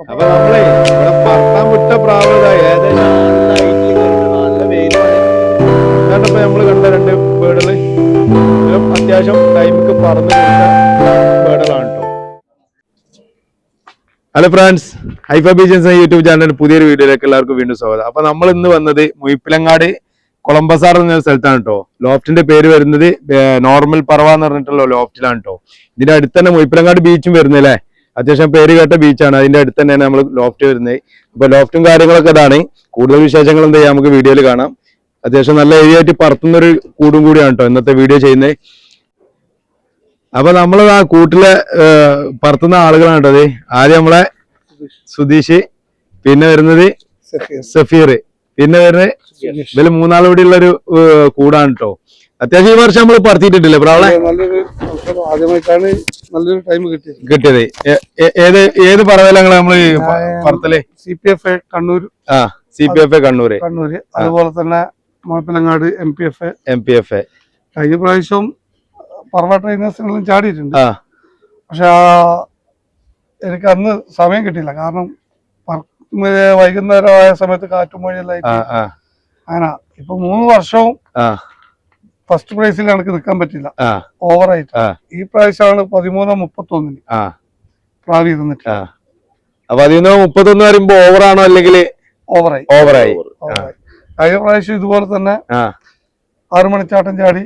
അപ്പൊ നമ്മളെ ഇവിടെ പറത്താൻ വിട്ട പ്രാവത ഏകദേശം നല്ല വെയിലാണ് കണ്ട രണ്ട് ബേഡുകൾ അത്യാവശ്യം ടൈമിക്ക് പറന്ന് ഹലോ ഫ്രണ്ട്സ് ഹൈഫ ബീജൻസ് യൂട്യൂബ് ചാനലിന്റെ പുതിയൊരു വീഡിയോയിലേക്ക് എല്ലാവർക്കും വീണ്ടും സ്വാഗതം. അപ്പൊ നമ്മൾ ഇന്ന് വന്നത് മുയിപ്പിലങ്ങാട് കൊളംബസാർ എന്ന സ്ഥലത്താണ് കേട്ടോ ലോഫ്റ്റിന്റെ പേര് വരുന്നത് നോർമൽ പറവ എന്ന് പറഞ്ഞിട്ടുള്ള ലോഫ്റ്റിലാണ് കേട്ടോ ഇതിന്റെ അടുത്ത് തന്നെ മുയിപ്പിലങ്ങാട് ബീച്ചും വരുന്നത് അല്ലേ അത്യാവശ്യം പേര് കേട്ട ബീച്ചാണ് അതിന്റെ അടുത്ത് തന്നെയാണ് നമ്മൾ ലോഫ്റ്റ് വരുന്നത്. അപ്പൊ ലോഫ്റ്റും കാര്യങ്ങളൊക്കെ ഇതാണ്. കൂടുതൽ വിശേഷങ്ങൾ എന്താ ചെയ്യാം? നമുക്ക് വീഡിയോയിൽ കാണാം. അത്യാവശ്യം നല്ല ഏരിയ ആയിട്ട് പറത്തുന്ന ഒരു കൂടും കൂടിയാണ് കേട്ടോ ഇന്നത്തെ വീഡിയോ ചെയ്യുന്നത്. അപ്പൊ നമ്മൾ ആ കൂട്ടിലെ പറത്തുന്ന ആളുകളാണ് കേട്ടോ അത് ആദ്യം നമ്മളെ സുധീഷ് പിന്നെ വരുന്നത് സഫീർ. പിന്നെ വരുന്നത് ഇതിൽ മൂന്നാളുകൂടിയുള്ള ഒരു കൂടാണ് കേട്ടോ അത്യാവശ്യം ഈ വർഷം നമ്മൾ പറത്തിയിട്ടില്ലേ പ്രാവളെ അവസരം ആദ്യമായിട്ടാണ് നല്ലൊരു ടൈം കിട്ടിയത്. കിട്ടിയത്. ഏത് ഏത് പറവലങ്ങൾ നമ്മൾ പറത്തൽ? സി പി എഫ് കണ്ണൂർ ആ C P F Kannur. Kannur. അതുപോലെ തന്നെ Muzhappilangad M P F M P F കഴിഞ്ഞ പ്രാവശ്യം പറവ ട്രൈനേഴ്സിനെല്ലാം ചാടിയിട്ടുണ്ട്. പക്ഷെ എനിക്ക് അന്ന് സമയം കിട്ടിയില്ല. കാരണം വൈകുന്നേരമായ സമയത്ത് കാറ്റും മഴയെല്ലാം അങ്ങനെ. ഇപ്പൊ മൂന്ന് വർഷവും ഫസ്റ്റ് പ്രൈസിൽ എനിക്ക് നിൽക്കാൻ പറ്റില്ല. ഓവറായിട്ട്. ഈ പ്രാവശ്യമാണ് പതിമൂന്നോ മുപ്പത്തൊന്നിന് ആ. പ്രാവി ഇരുന്നിട്ട് അപ്പൊ അതിന്ന് മുപ്പത്തൊന്ന് പറയുമ്പോ ഓവറാണോ അല്ലെങ്കിൽ ഓവറായി. ഓവറായി? കഴിഞ്ഞ പ്രാവശ്യം ഇതുപോലെ തന്നെ ആ. ആറു മണിച്ചാട്ടം ചാടി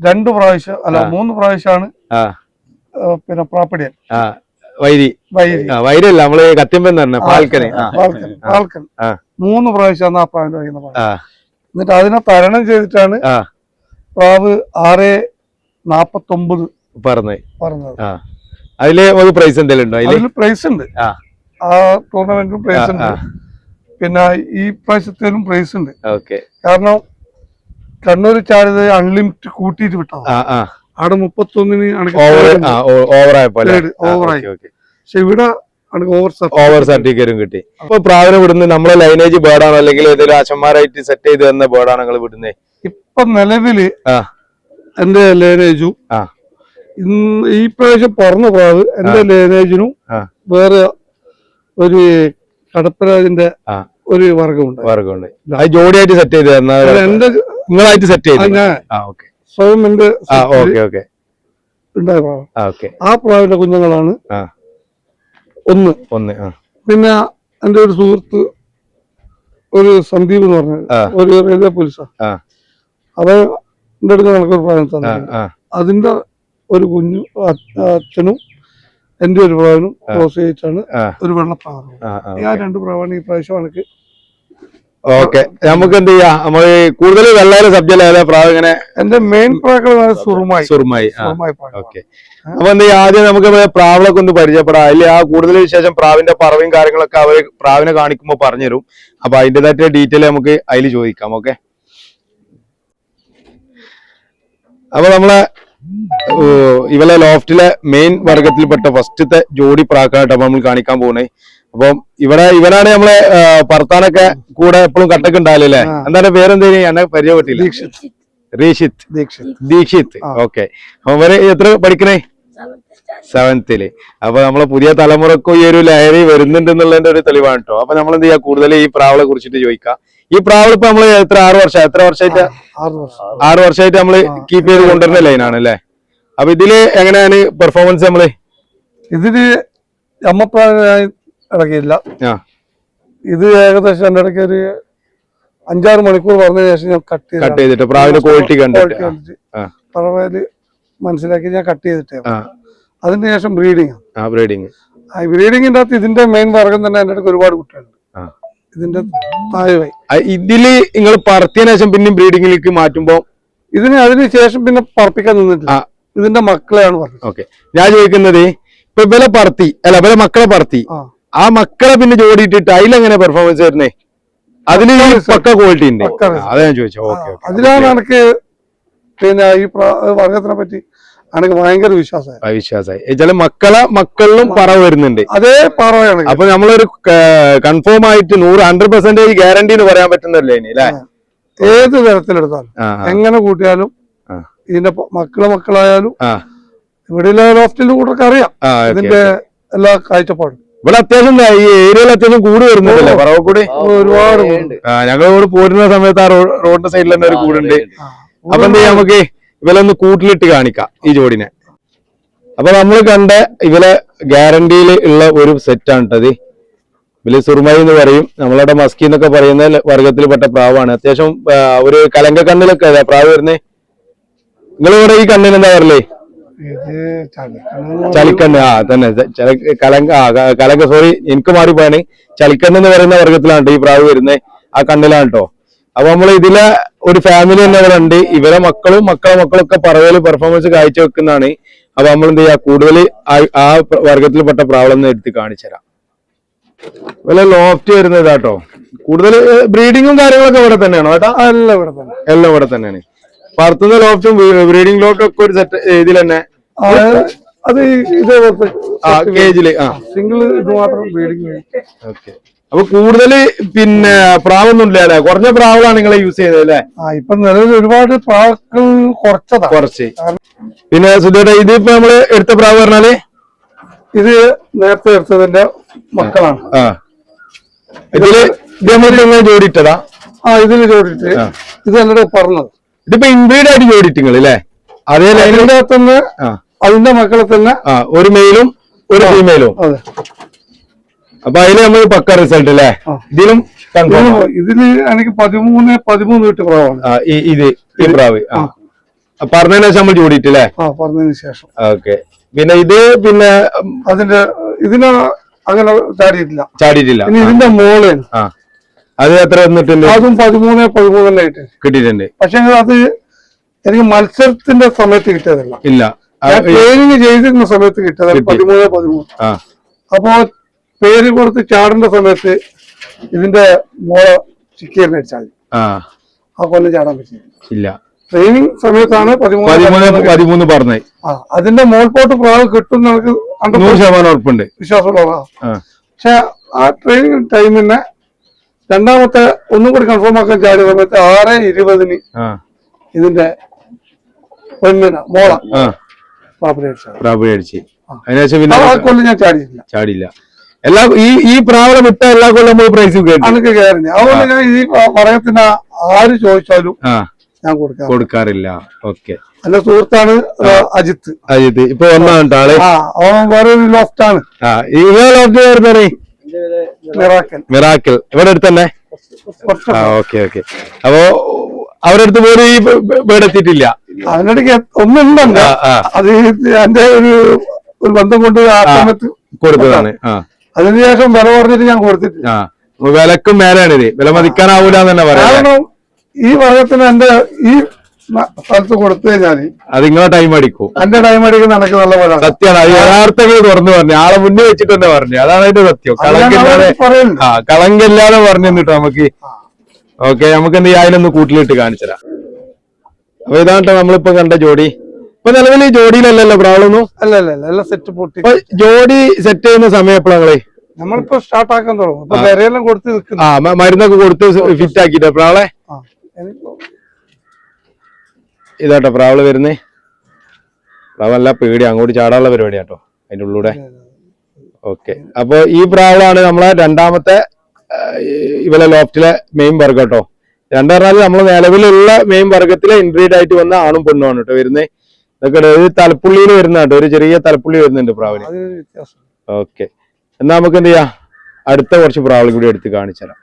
രണ്ടു പ്രാവശ്യം അല്ല മൂന്ന് പ്രാവശ്യമാണ് പിന്നെ പ്രാപ്പടിയൻ വൈരി. വൈരി. വൈരല്ല നമ്മൾ കത്തിമ്പൻ തന്നെ പാൽക്കന്. ആ. പാൽക്കൻ പാൽക്കൻ ആ. മൂന്ന് പ്രാവശ്യമാണ് ആ പ്രാവിന്റെ വൈകുന്ന എന്നിട്ട് അതിനെ തരണം ചെയ്തിട്ടാണ് ആ. പ്രാവ് ആറ് നാപ്പത്തൊമ്പത് പറഞ്ഞേ. പറഞ്ഞത്. അതിൽ ഒരു പ്രൈസ് എന്തെങ്കിലും ഉണ്ടോ? അതിൽ? അതിൽ പ്രൈസ് ഉണ്ട്. ആ. ടൂർണമെന്റിനും പ്രൈസ് ഉണ്ട്. പിന്നെ ഈ പ്രാവശ്യത്തിനും പ്രൈസ് ഉണ്ട്. ഓക്കെ. കാരണം കണ്ണൂർ ചാടിയത് അൺലിമിറ്റഡ് കൂട്ടിയിട്ട് വിട്ടത്. അവിടെ മുപ്പത്തൊന്നിന് പക്ഷെ ഇവിടെ ഓവർ സർട്ടിഫിക്കറ്റും കിട്ടി. അപ്പൊ പ്രാവിനെ വിടുന്നത് നമ്മളെ ലൈനേജ് ബേർഡാണോ അല്ലെങ്കിൽ ഏതൊരു അച്ഛന്മാരായിട്ട് സെറ്റ് ചെയ്ത് തന്ന ബേർഡാണോ നിങ്ങൾ വിടുന്നത്? ഇപ്പൊ നിലവിൽ എന്റെ ലേനേജും ഇന്ന് ഈ പ്രാവശ്യം പറന്നു പോയത് എന്റെ ലേനേജിനും വേറെ ഒരു കടപ്പരാജിന്റെ ഒരു വർഗമുണ്ട് വർഗമുണ്ട് അത് ജോഡിയായിട്ട് സെറ്റ് ചെയ്ത് എന്റെ നിങ്ങളായിട്ട് സെറ്റ് ചെയ്ത്? സ്വയം എന്റെ ആ ഉണ്ടായ പ്രാവ്. പ്രാവിന്റെ കുഞ്ഞുങ്ങളാണ് ഒന്ന്. ഒന്ന് പിന്നെ എന്റെ ഒരു സുഹൃത്ത് ഒരു സന്ദീപ് എന്ന് പറഞ്ഞത്. ഒരു റെയിൽവേ പോലീസാ. ആ അത് എന്റെ അടുത്ത് കണക്കൊരു പ്രായം തന്നെ. അതിന്റെ ഒരു കുഞ്ഞു അച്ഛനും എന്റെ ഒരു പ്രാവനും ക്രോസ് ചെയ്തിട്ടാണ് ഒരു വെള്ളപ്രാവണം ഞാൻ രണ്ട് പ്രാവാണ് ഈ പ്രാവശ്യം എനിക്ക് ഓക്കെ. നമുക്ക് എന്ത് ചെയ്യാം? നമ്മൾ കൂടുതൽ വെള്ളയിലെ സബ്ജക്റ്റ് പ്രാവ് ഇങ്ങനെ എന്റെ മെയിൻ പ്രാക്കളാണ് സുറുമായി. സുറുമായി. ഓക്കെ. അപ്പൊ എന്ത് ചെയ്യാം? ആദ്യം നമുക്ക് പ്രാവിളൊക്കെ ഒന്ന് പരിചയപ്പെടാം. അതിൽ ആ കൂടുതൽ വിശേഷം പ്രാവിന്റെ പറവയും കാര്യങ്ങളൊക്കെ അവർ പ്രാവിനെ കാണിക്കുമ്പോൾ പറഞ്ഞുതരും. അപ്പൊ അതിന്റെതായിട്ടുള്ള ഡീറ്റെയിൽ നമുക്ക് അതിൽ ചോദിക്കാം. ഓക്കെ. അപ്പൊ നമ്മളെ ഇവലെ ഇവളെ ലോഫ്റ്റിലെ മെയിൻ വർഗത്തിൽപ്പെട്ട ഫസ്റ്റത്തെ ജോഡി പ്രാക്കായിട്ട് അപ്പൊ നമ്മൾ കാണിക്കാൻ പോകുന്നത്. അപ്പം ഇവിടെ ഇവനാണ് നമ്മളെ പർത്താനൊക്കെ ഭർത്താനൊക്കെ കൂടെ എപ്പോഴും കട്ടൊക്കെ ഉണ്ടാവില്ലേ എന്താണ് പേരെന്തേലും എന്നെ പരിചയപ്പെട്ടില്ല. ദീക്ഷിത്. ദീക്ഷിത്. ഓക്കെ. അവർ എത്ര പഠിക്കണേ? സെവൻത്തിൽ. അപ്പൊ നമ്മളെ പുതിയ തലമുറക്കും ഈ ഒരു ലഹരി വരുന്നുണ്ട് എന്നുള്ളതിന്റെ ഒരു തെളിവാണ് കേട്ടോ. അപ്പൊ നമ്മൾ എന്ത് ചെയ്യാ? കൂടുതൽ ഈ പ്രാവളെ കുറിച്ചിട്ട് ചോദിക്കാം. ഈ പ്രാവളിപ്പോ നമ്മൾ എത്ര ആറ് വർഷം എത്ര വർഷമായിട്ട്? ആറ് വർഷം. ആറ് വർഷമായിട്ട് നമ്മൾ കീപ്പ് ചെയ്ത് കൊണ്ടുവരുന്ന ലൈനാണ് അല്ലേ അപ്പൊ ഇതിൽ എങ്ങനെയാണ് പെർഫോമൻസ് നമ്മൾ? ഇതിൽ ആ. ഇത് ഏകദേശം എന്റെ ഇടയ്ക്ക് ഒരു അഞ്ചാറ് മണിക്കൂർ പറഞ്ഞ ശേഷം ഞാൻ കട്ട് ചെയ്ത് കട്ട് ചെയ്തിട്ട് പ്രാവിന്റെ ക്വാളിറ്റി കണ്ടിട്ട്. ആ, മനസ്സിലാക്കി ഞാൻ കട്ട് ചെയ്തിട്ടേ. അതിന് ശേഷം ബ്രീഡിങ് ബ്രീഡിങ് ബ്രീഡിങ്ങിന്റെ അകത്ത് ഇതിന്റെ മെയിൻ വർഗം തന്നെ എന്റെ അടുത്ത് ഒരുപാട് കുട്ടികളുണ്ട്. ഇതിന്റെ താഴെയായി. ഇതിൽ നിങ്ങൾ പറത്തിയതിനു ശേഷം പിന്നെയും ബ്രീഡിങ്ങിലേക്ക് മാറ്റുമ്പോ ഇതിന് അതിന് ശേഷം പിന്നെ പറപ്പിക്കാൻ നിന്നിട്ടില്ല. ഇതിന്റെ മക്കളെയാണ് പറഞ്ഞത്. ഓക്കെ. ഞാൻ ചോദിക്കുന്നത് ഇപ്പൊ ഇവലെ പറത്തി അല്ല ഇവലെ മക്കളെ പറത്തി. ആ. മക്കളെ പിന്നെ ജോഡിയിട്ടിട്ട് അതിലെങ്ങനെ പെർഫോമൻസ് വരുന്നേ? അതിന് പക്ക ക്വാളിറ്റി ഉണ്ട് അതാ ഞാൻ ചോദിച്ചു. Okay okay. അതിലാണ് എനിക്ക് പിന്നെ ഈ വർഗത്തിനെ പറ്റി എനിക്ക് ഭയങ്കര വിശ്വാസമായി. വിശ്വാസമായി ചില മക്കളെ മക്കളിലും പറ വരുന്നുണ്ട്. അതേ പറയാണ് അപ്പൊ നമ്മളൊരു കൺഫേം ആയിട്ട് നൂറ് ഹൺഡ്രഡ് പെർസെന്റേജ് ഗ്യാരണ്ടി എന്ന് പറയാൻ പറ്റുന്നല്ലേ ഇനി അല്ലേ? ഏത് തരത്തിലെടുത്താലും എങ്ങനെ കൂട്ടിയാലും. ഇതിന്റെ മക്കളെ മക്കളായാലും ഇവിടെയുള്ള ഇവിടെ ലോഫ്റ്റിന്റെ കൂട്ടൊക്കെ അറിയാം. ഇതിന്റെ എല്ലാ കാഴ്ചപ്പാടും. ഇവിടെ അത്യാവശ്യം ഈ ഏരിയയിൽ അത്യാവശ്യം കൂട് വരുന്നുണ്ടല്ലേ പറവക്കൂടി ഒരുപാട് ഞങ്ങൾ ഇവിടെ പോരുന്ന സമയത്ത് ആ റോഡിന്റെ സൈഡിൽ തന്നെ ഒരു കൂടുണ്ട്. അപ്പൊ എന്ത് ചെയ്യാം നമുക്ക്? ഇവലൊന്ന് കൂട്ടിലിട്ട് കാണിക്കാം ഈ ജോഡിനെ. അപ്പൊ നമ്മൾ കണ്ട ഇവലെ ഗ്യാരണ്ടിയിൽ ഉള്ള ഒരു സെറ്റാണ് കേട്ടത് ഇവൽ സുറുമൈ എന്ന് പറയും. നമ്മളുടെ മസ്കി എന്നൊക്കെ പറയുന്ന വർഗത്തിൽപ്പെട്ട പ്രാവാണ്. അത്യാവശ്യം ഒരു കലങ്ക കണ്ണിലൊക്കെ പ്രാവ് വരുന്നേ? നിങ്ങൾ ഇവിടെ ഈ കണ്ണിന് എന്താ പറയലേ ചളിക്കണ്ണ്. ആ തന്നെ കലങ്ക കലങ്ക സോറി എനിക്ക് മാറിപ്പോയാണ്. ചളിക്കണ്ണ് എന്ന് പറയുന്ന വർഗത്തിലാണ് ഈ പ്രാവ് വരുന്നത് ആ കണ്ണിലാണ് കേട്ടോ അപ്പൊ നമ്മൾ ഇതിലെ ഒരു ഫാമിലി തന്നെ ഇവിടെ ഉണ്ട്. ഇവരെ മക്കളും മക്കളെ മക്കളൊക്കെ പറവൽ പെർഫോമൻസ് കാഴ്ചവെക്കുന്നതാണ് അപ്പൊ നമ്മൾ എന്ത് ചെയ്യാ? കൂടുതൽ ആ വർഗത്തിൽപ്പെട്ട പ്രാവളം എടുത്ത് കാണിച്ചുതരാം. വല്ല ലോഫ്റ്റ് വരുന്നത് കേട്ടോ കൂടുതൽ ബ്രീഡിങ്ങും കാര്യങ്ങളൊക്കെ ഇവിടെ തന്നെയാണോ ഏട്ടാ? അല്ല ഇവിടെ തന്നെ. എല്ലാം ഇവിടെ തന്നെയാണ്. പറത്തുന്ന ലോഫ്റ്റും ബ്രീഡിംഗ് ലോഫ്റ്റും ഒക്കെ ഒരു സെറ്റ് ഇതിൽ തന്നെ. അത് കേജിൽ ആ സിംഗിൾ ഇത് മാത്രം ബ്രീഡിംഗ് ഓക്കെ അപ്പൊ കൂടുതൽ പിന്നെ പ്രാവൊന്നും ഇല്ല അല്ലെ കുറഞ്ഞ പ്രാവുകളാണ് നിങ്ങൾ യൂസ് ചെയ്തത് അല്ലെ? ഇപ്പൊ നിലവിൽ ഒരുപാട് പ്രാവുകൾ കുറച്ചതാ. കുറച്ച്. പിന്നെ സുധേട്ട ഇതിപ്പോ നമ്മൾ എടുത്ത പ്രാവ് പറഞ്ഞാൽ? ഇത് നേരത്തെ എടുത്തതിന്റെ മക്കളാണ്. ആ. ഇതിൽ ഇത് നമ്മൾ ആ ജോഡിയിട്ടതാ ആ. ഇതിന് ഇത് എന്നോട് പറഞ്ഞത്. ഇതിപ്പോ ഇൻബ്രീഡ് ആയിട്ട് ജോഡിട്ടിങ്ങൾ അല്ലേ? അതേ ലൈനിന്റെ അകത്തുനിന്ന് അതിന്റെ മക്കളെ തന്നെ ഒരു മെയിലും ഒരു ഫീമെയിലും അതെ. അപ്പൊ അതിന് നമ്മൾ പക്ക റിസൾട്ട് അല്ലേ ഇതിലും ഇതിൽ എനിക്ക് പതിമൂന്ന് പതിമൂന്ന് വിട്ട് പ്രാവാണ്. ഇത് ഈ പ്രാവ്. പറഞ്ഞതിന് ശേഷം നമ്മൾ ചൂടിയിട്ടില്ലേ പറഞ്ഞതിന് ശേഷം. ഓക്കെ. പിന്നെ ഇത് പിന്നെ അതിന്റെ ഇതിന് അങ്ങനെ ചാടിയിട്ടില്ല. ചാടിയിട്ടില്ല. പിന്നെ ഇതിന്റെ മോൾ അത് എത്ര വന്നിട്ടുണ്ട്? അതും പതിമൂന്ന് പതിമൂന്നെല്ലാം ആയിട്ട്. കിട്ടിയിട്ടുണ്ട്. പക്ഷെ അത് എനിക്ക് മത്സരത്തിന്റെ സമയത്ത് കിട്ടിയതല്ല. ഇല്ല. ട്രെയിനിങ് ചെയ്തിരുന്ന സമയത്ത് കിട്ടിയത് കിട്ടി. പതിമൂന്ന് പതിമൂന്ന്. അപ്പോ പേര് കൊടുത്ത് ചാടേണ്ട സമയത്ത് ഇതിന്റെ മോളെ ചിക്കീറിനെ അടിച്ചാൽ മതി. ആ. കൊല്ലം ചാടാൻ പറ്റില്ല. ട്രെയിനിങ് സമയത്താണ് പതിമൂന്ന് പതിമൂന്ന് പതിമൂന്ന് പറഞ്ഞേ ആ അതിന്റെ മോൾപോട്ട് പ്രാവ് കിട്ടും നമുക്ക് നൂറ് ശതമാനം ഉറപ്പുണ്ട്. വിശ്വാസമുള്ള പക്ഷെ ആ ട്രെയിനിങ് ടൈമിന് രണ്ടാമത്തെ ഒന്നും കൂടി കൺഫേം ആക്കാൻ ചാടിയ സമയത്ത് ആറ് ഇരുപതിന് ഇതിന്റെ പെണ്ണിന മോള ആ. അടിച്ചു. പ്രാവ് അടിച്ച് അതിനുശേഷം പിന്നെ കൊല്ലം ഞാൻ ചാടിയിട്ടില്ല. ചാടിയില്ല. എല്ലാ ഈ ഈ പ്രാവളം വിട്ട എല്ലാ കൊല്ലം നമ്മൾ പ്രൈസ് കേട്ടു. അനക്ക് കയറിഞ്ഞ അതുകൊണ്ട് ഞാൻ ഈ പറയത്തിന് ആര് ചോദിച്ചാലും ഞാൻ കൊടുക്കാം. കൊടുക്കാറില്ല. ഓക്കെ. എന്റെ സുഹൃത്താണ് അജിത്ത്. അജിത്ത്. ഇപ്പൊ ഒന്നാണ് ആൾ? ആ അവൻ വേറെ ഒരു ലോഫ്റ്റാണ് ആ. ഇവരെ വരുന്നേ മിറാക്കൽ. മിറാക്കിൾ ഇവിടെ അടുത്ത് തന്നെ? Okay okay. അപ്പോ അവരുടെ അടുത്ത് പോലും ഈ വീട് എത്തിയിട്ടില്ല. അതിനിടയ്ക്ക് ഒന്നുണ്ടല്ല. അത് എന്റെ ഒരു ബന്ധം കൊണ്ട് കൊടുത്തതാണ്. ആ. അതിനുശേഷം വില പറഞ്ഞിട്ട് ഞാൻ കൊടുത്തിട്ടില്ല വിലക്കും മേലാണിത് വില മതിക്കാനാവൂല തന്നെ പറയാം. ഈ വർഗത്തിന് എന്റെ ഈ സ്ഥലത്ത് കൊടുത്തു കഴിഞ്ഞാൽ അത് നിങ്ങളെ ടൈം അടിക്കും. എന്റെ ടൈം അടിക്കുന്ന എനിക്ക് നല്ല പോലെ സത്യമാണ്. യഥാർത്ഥങ്ങൾ തുറന്നു പറഞ്ഞു. ആളെ മുന്നേ വെച്ചിട്ട് തന്നെ പറഞ്ഞു. അതാണ് അതിന്റെ സത്യം. കളങ്കില്ലാതെ ആ കളങ്കില്ലാതെ പറഞ്ഞു തന്നിട്ടോ നമുക്ക്. ഓക്കെ നമുക്ക് എന്ത് അതിലൊന്ന് കൂട്ടിലിട്ട് കാണിച്ചരാം അപ്പൊ ഇതാണ് നമ്മളിപ്പോ കണ്ട ജോഡി. ഇപ്പൊ നിലവിൽ ജോഡിയിലല്ലല്ലോ പ്രാവളൊന്നും അല്ലല്ലോ സെറ്റ് പൊട്ടി. ജോഡി സെറ്റ് ചെയ്യുന്ന സമയം എപ്പോഴാങ്ങളെ നമ്മളിപ്പോ സ്റ്റാർട്ട് ആക്കാൻ തുടങ്ങും. വിരയെല്ലാം കൊടുത്ത് നിൽക്കുന്നു. ആ മരുന്നൊക്കെ കൊടുത്ത് ഫിറ്റ് ആക്കിട്ടെ പ്രാവളെ? ഇതാട്ടോ പ്രാവൾ വരുന്നേ. പ്രാവല്ല പേടി അങ്ങോട്ട് ചാടാനുള്ള പരിപാടിയാട്ടോ അതിന്റെ ഉള്ളൂടെ ഓക്കെ. അപ്പൊ ഈ പ്രാവളാണ് നമ്മളെ രണ്ടാമത്തെ ഇവലെ ലോഫ്റ്റിലെ മെയിൻ വർഗം കേട്ടോ. രണ്ട് പറഞ്ഞാൽ നമ്മളെ നിലവിലുള്ള മെയിൻ വർഗത്തിലെ ഇൻബ്രീഡ് ആയിട്ട് വന്ന ആണും പെണ്ണുമാണ് കേട്ടോ വരുന്നേ. ഇതൊക്കെ ഒരു തലപ്പുള്ളിയിൽ വരുന്ന കേട്ടോ ഒരു ചെറിയ തലപ്പുള്ളി വരുന്നുണ്ട് പ്രാവിന്. ഓക്കെ. എന്നാ നമുക്ക് എന്ത് ചെയ്യാം അടുത്ത കുറച്ച് പ്രാവുകൾ കൂടി എടുത്ത് കാണിച്ചു തരാം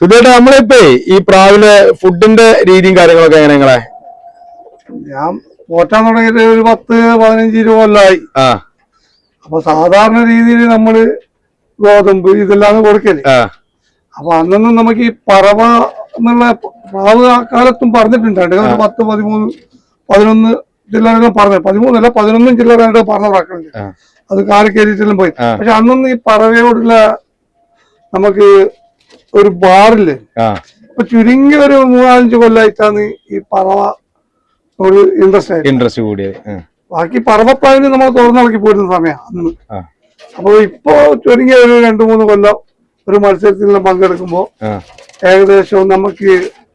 സുധേട്ടാ നമ്മളിപ്പേ ഈ പ്രാവിലെ ഫുഡിന്റെ രീതിയും കാര്യങ്ങളൊക്കെ എങ്ങനെ നിങ്ങളെ? ഞാൻ പോറ്റാൻ തുടങ്ങിയിട്ട് ഒരു പത്ത് പതിനഞ്ച് ഇരുപത് കൊല്ലായി. ആ. അപ്പൊ സാധാരണ രീതിയിൽ നമ്മൾ ഗോതമ്പ് ഇതെല്ലാം കൊടുക്കൽ. അപ്പൊ അന്നൊന്നും നമുക്ക് ഈ പറവ എന്നുള്ള പ്രാവ് ആ കാലത്തും പറഞ്ഞിട്ടുണ്ട്. ഏതാണ്ട് പത്ത് പതിമൂന്ന് പതിനൊന്ന് ചില്ലറ പറഞ്ഞു പതിമൂന്നല്ല പതിനൊന്നും ചില്ലറ പറഞ്ഞ ആ. അത് കാൽ കയറിയിട്ടെല്ലാം പോയി. പക്ഷെ അന്നൊന്നും ഈ പറവയോടുള്ള നമുക്ക് ഒരു ബാറില്ലേ? അപ്പൊ ചുരുങ്ങി ഒരു മൂന്നാലഞ്ച് കൊല്ലായിട്ടാണ് ഈ പറവ ഒരു ഇൻട്രസ്റ്റ് ആയി ഇൻട്രസ്റ്റ് കൂടിയത് ബാക്കി പറവപ്പാവിന് നമ്മൾ തുറന്നിളക്കി പോരുന്ന സമയം അന്ന്. അപ്പൊ ഇപ്പോ ചുരുങ്ങിയ ഒരു രണ്ടു മൂന്ന് കൊല്ലം ഒരു മത്സരത്തിൽ പങ്കെടുക്കുമ്പോ ഏകദേശം നമുക്ക്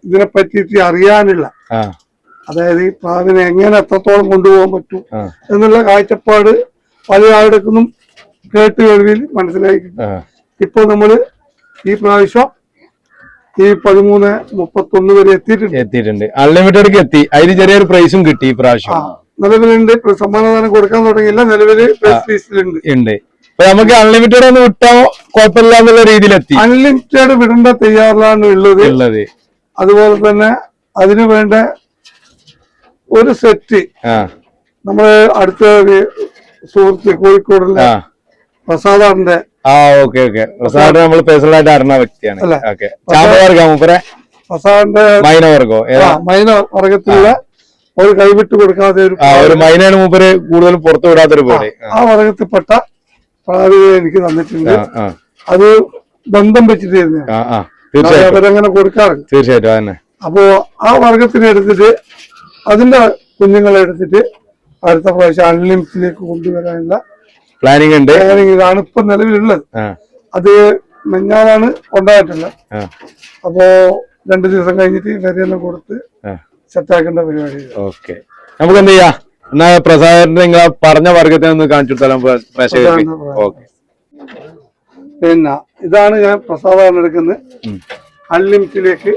ഇതിനെ പറ്റിയിട്ട് അറിയാനില്ല അതായത് ഈ പ്രാവിനെ എങ്ങനെ എത്രത്തോളം കൊണ്ടുപോകാൻ പറ്റും എന്നുള്ള കാഴ്ചപ്പാട് പല ആളുകൾക്കും കേട്ട് കേൾവിയിൽ മനസ്സിലായി ഇപ്പൊ നമ്മൾ ഈ പ്രാവശ്യം ഈ പതിമൂന്ന് മുപ്പത്തൊന്ന് വരെ എത്തിയിട്ടുണ്ട്. എത്തിയിട്ടുണ്ട്. അൺലിമിറ്റഡ് എത്തി. അതിന് ചെറിയൊരു പ്രൈസും കിട്ടി ഈ പ്രാവശ്യം. നിലവിലുണ്ട്. സമ്മാനദാനം കൊടുക്കാൻ തുടങ്ങിയില്ല നിലവിൽ പ്രൈസ് ലിസ്റ്റിലുണ്ട് ഉണ്ട്. നമുക്ക് അൺലിമിറ്റഡ് ഒന്ന് വിട്ടാ കുഴപ്പമില്ല എന്നുള്ള രീതിയിലെത്തി. അൺലിമിറ്റഡ് വിടേണ്ട തയ്യാറിലാണ് ഉള്ളത്. ഉള്ളത്. അതുപോലെ തന്നെ അതിനു വേണ്ട ഒരു സെറ്റ് നമ്മൾ അടുത്ത സുഹൃത്ത് കോഴിക്കോടുള്ള പ്രസാദാറിന്റെ ആ ഓക്കെ ഓക്കെ. പ്രസാദ് നമ്മൾ പേഴ്സണൽ ആയിട്ട് അറിഞ്ഞ വ്യക്തിയാണ്? ഓക്കെ. ചാമ്പവർഗ മൂപ്പരെ? പ്രസാദിന്റെ മൈനവർഗോ മൈന വർഗത്തിലുള്ള ഒരു കൈവിട്ട് കൊടുക്കാതെ ഒരു ആ ഒരു മൈനാണ് മൂപ്പര് കൂടുതലും പുറത്തു വിടാത്തൊരു പോലെ ആ. വർഗത്തിൽപ്പെട്ട പ്രാവിനെ എനിക്ക് തന്നിട്ടുണ്ട്. അത് ബന്ധം വെച്ചിട്ട് അവരങ്ങനെ കൊടുക്കാറില്ല തീർച്ചയായിട്ടും അപ്പോ ആ വർഗത്തിനെ എടുത്തിട്ട് അതിന്റെ കുഞ്ഞുങ്ങളെ എടുത്തിട്ട് അടുത്ത പ്രാവശ്യം അൺലിമിറ്റിലേക്ക് കൊണ്ടുവരാനുള്ള പ്ലാനിങ് ഉണ്ട്. പ്ലാനിങ് ഇതാണ് ഇപ്പൊ നിലവിലുള്ളത്. അത് മെഞ്ഞാലാണ് കൊണ്ടായിട്ടുള്ളത് അപ്പോ രണ്ടു ദിവസം കഴിഞ്ഞിട്ട് വരെയെല്ലാം കൊടുത്ത് സെറ്റാക്കേണ്ട പരിപാടി ഓക്കെ. നമുക്ക് എന്ത് ചെയ്യാം? എന്നാ പ്രസാദന്റെ നിങ്ങൾ പറഞ്ഞ വർഗത്തെ ഒന്ന് കാണിച്ചു കൊടുത്താലും പ്രേക്ഷകർക്ക്? ഓക്കെ. പിന്നെ ഇതാണ് ഞാൻ പ്രസാദാണ് എടുക്കുന്നത്. അൺലിമിറ്റിലേക്ക്